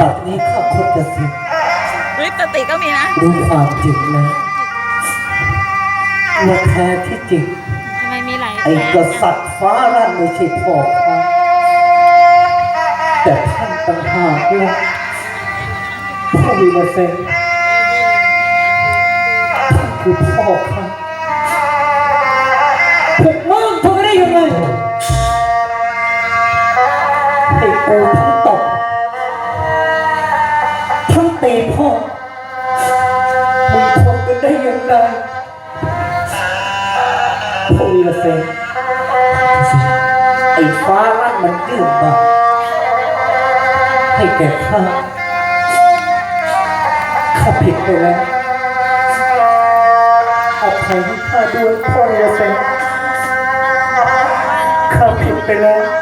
บัดนี้ข้าคนจะสิทธิ์เฮ้ยสติก็มีนะ รู้ความจริงแล้วว่าแท้ที่จริงทำไมมีหลายไอ้กษัตริย์ฟ้ารั่นไม่ใช่พ่อข้าแต่ท่านต่างหากล่ะพ่อวีรเซนท่านคือพ่อข้าพวกมึงทำได้ยังไงไอ้กูทั้ พ่อมึงทนกันได้ยังไงพ่อวีรเซนไอ้ฟ้าลั่นมันยื่นมาให้แก่ข้าข้าผิดไปแล้วอภัยให้ข้าด้วยพ่อเอเซนข้าผิดไปแล้ว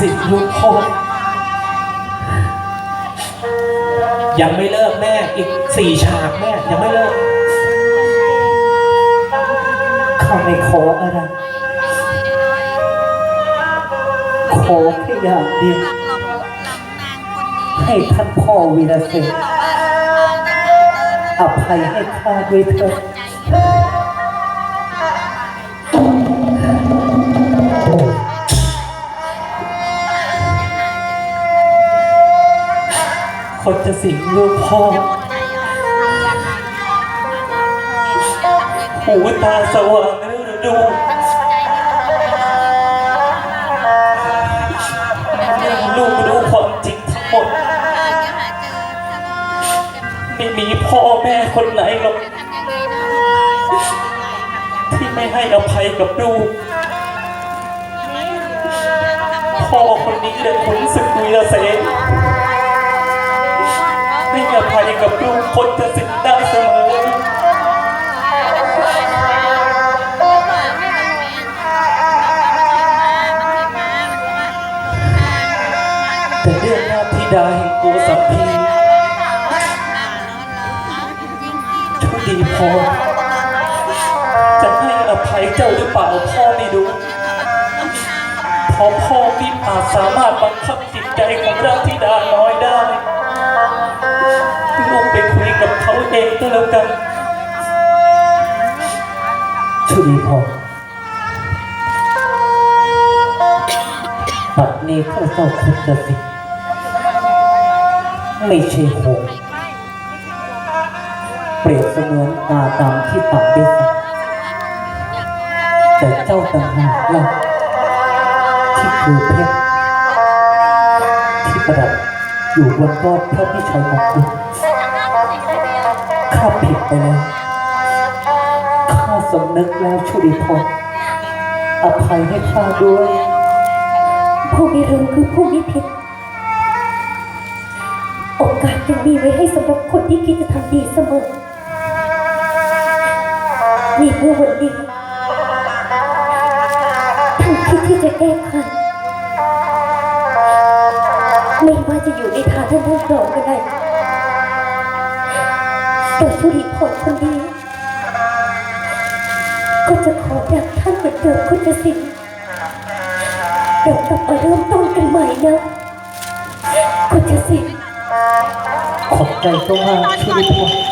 สิทธิ์ลูกพ่อยังไม่เลิกแม่อีกสี่ฉากแม่ยังไม่เลิกข้าไม่ขออะไรขอแค่อย่างเดียวให้ท่านพ่อวีรเสนอภัยให้ข้าด้วยเถิด คนจะสิงลูกพ่อ หูตาสว่างแล้วหรือดูลูกรู้ความจริงทั้งหมด ไม่มีพ่อแม่คนไหนหรอกที่ไม่ให้อภัยกับลูกพ่อคนนี้เลยขุนศึกวีรเสน คนจะสิทธิ์ได้เสมอแต่เรื่องหน้าธิดาแห่งโกสัมพีโชคดีพอจะให้อภัยเจ้าหรือเปล่าพ่อไม่รู้เพราะพ่อไมิอาจสามารถบังคับจิตใจของราธิดา ก็แล้วกันชุดีพอปัดนี้ข้าเจ้าคุณจะสิทธิ์ไม่ใช่หงเปรียบเสมือนตาดำที่ตักได้สักแต่เจ้าต่างหากล่ะที่คือเพชรที่ประดับอยู่บนยอดพระพิชัยมงกุฎ ข้าผิดไปแล้ว ข้าสำนึกแล้วชุดีพรอภัยให้ข้าด้วย ผู้มีรู้คือผู้มีผิด โอกาสยังมีไว้ให้สำหรับคนที่คิดจะทำดีเสมอมีเมื่อวันนี้ท่านคิดที่จะแก้ไขไม่ว่าจะอยู่ในฐานท่านรองก็ได้ แต่ชุริพนคนนี้ก็จะขอรักท่านเหมือนเดิมคุณจะสิทธิ์เรากลับมาเริ่มต้นกันใหม่นะคุณจะสิทธิ์ขอบใจเจ้ามากชุดีพร